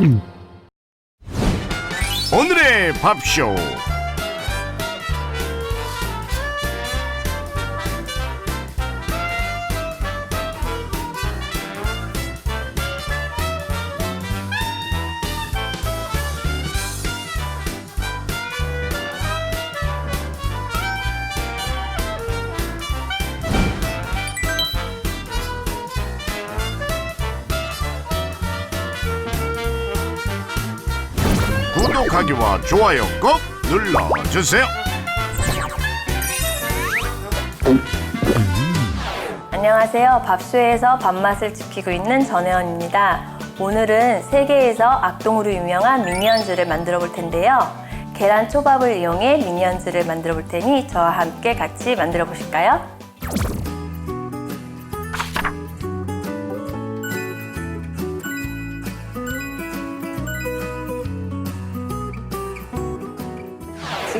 음. 오늘의 밥쇼. 구독하기와 좋아요 꼭 눌러주세요 안녕하세요. 밥수에서 밥맛을 지키고 있는 전혜원입니다. 오늘은 세계에서 악동으로 유명한 미니언즈를 만들어 볼 텐데요. 계란 초밥을 이용해 미니언즈를 만들어 볼 테니 저와 함께 같이 만들어 보실까요?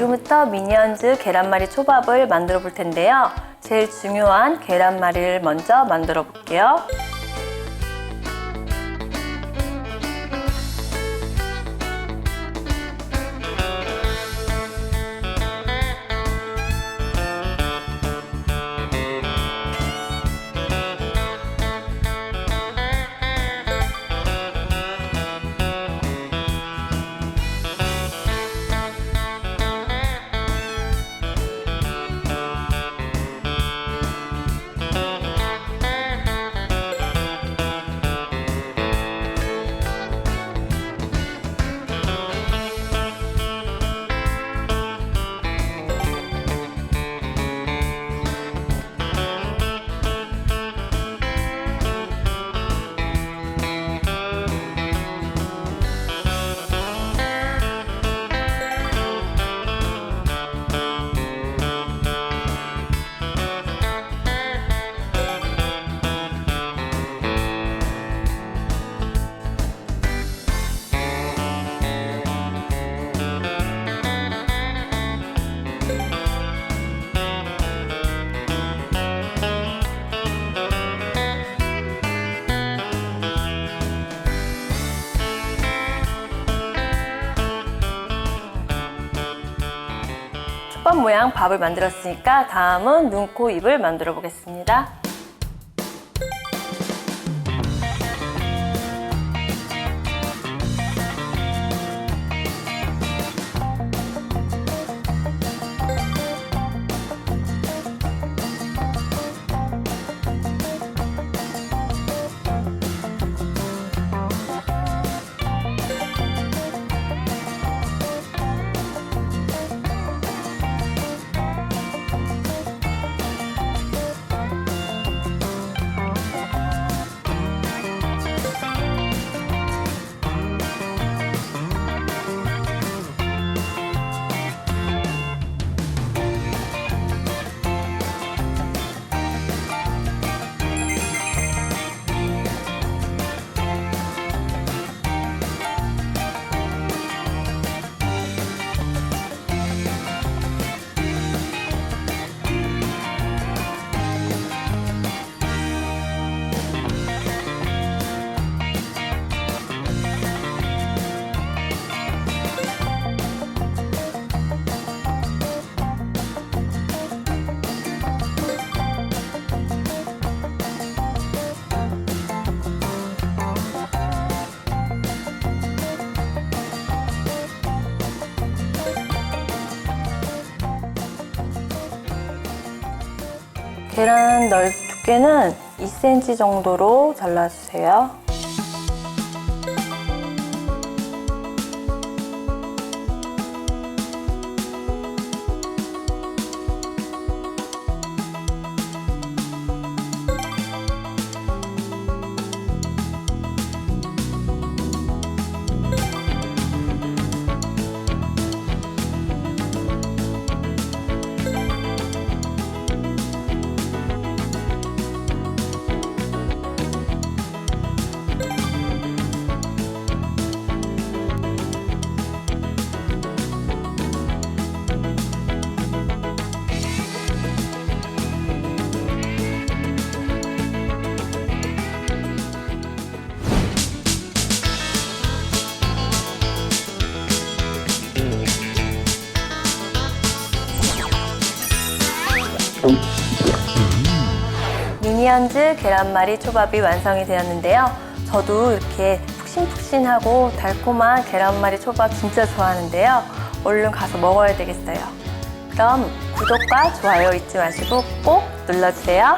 지금부터 미니언즈 계란말이 초밥을 만들어 볼 텐데요. 제일 중요한 계란말이를 먼저 만들어 볼게요. 모양 밥을 만들었으니까 다음은 눈, 코, 입을 만들어 보겠습니다. 계란 넓 두께는 2cm 정도로 잘라주세요. 미니언즈 계란말이 초밥이 완성이 되었는데요. 저도 이렇게 푹신푹신하고 달콤한 계란말이 초밥 진짜 좋아하는데요. 얼른 가서 먹어야 되겠어요. 그럼 구독과 좋아요 잊지 마시고 꼭 눌러주세요.